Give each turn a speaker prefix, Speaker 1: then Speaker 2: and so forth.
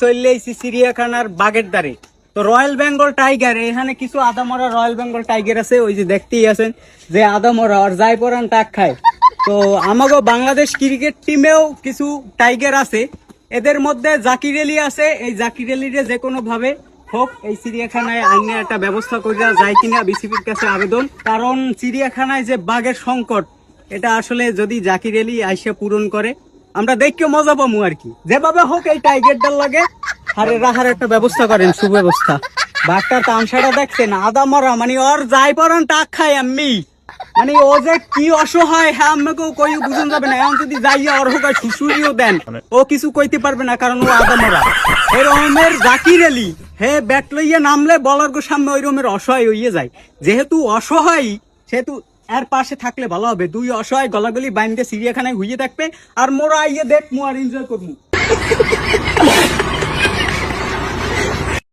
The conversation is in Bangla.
Speaker 1: চলে এসেছি চিড়িয়াখানার বাগের দ্বারে তো রয়্যাল বেঙ্গল টাইগার এখানে কিছু আদামরা রয়্যাল বেঙ্গল টাইগার আছে, ওই যে দেখতেই আছেন যে আদামরা আর যাই পরান টাক খায়। তো আমাগো বাংলাদেশ ক্রিকেট টিমেও কিছু টাইগার আছে, এদের মধ্যে জাকির আলী আছে, এই জাকির আলীরে যে কোনো ভাবে হোক, এই চিড়িয়াখানায় আইনে একটা ব্যবস্থা করে যায় কিনা বিসিবির কাছে আবেদন। কারণ চিড়িয়াখানায় যে বাঘের সংকট, এটা আসলে যদি জাকির আলী আইসে পূরণ করে আমরা দেখকে মজা পাবো আর কি। যেভাবে হোক এই টাইগারটার লাগে হারে রাখার একটা ব্যবস্থা করেন, সুব্যবস্থা। বাঘটার তামসাটা দেখছেন, আদা মরা মানে ওর যাই পরান টাক খাই আমি। মানে ও যে কি অসহায় হ্যাঁ আমাকেও কই বুঝুন যাবে না। এখন যদি যাইয়া ওর হোক শুশুরিও দেন, ও কিছু কইতে পারবে না কারণ ও আদা মরা। এরকমের জাকির আলী, হে ব্যাট লইয়া নামলে বলার সামনে ওই রকমের অসহায় হইয়ে যায়। যেহেতু অসহায়, সেহেতু এর পাশে থাকলে ভালো হবে। দুই অসহায় গলাগলি বাইন্দে সিরিয়াখানায় হুইয়ে থাকবে, আর মোরা আইয়ে দেখ মু আর এনজয় করব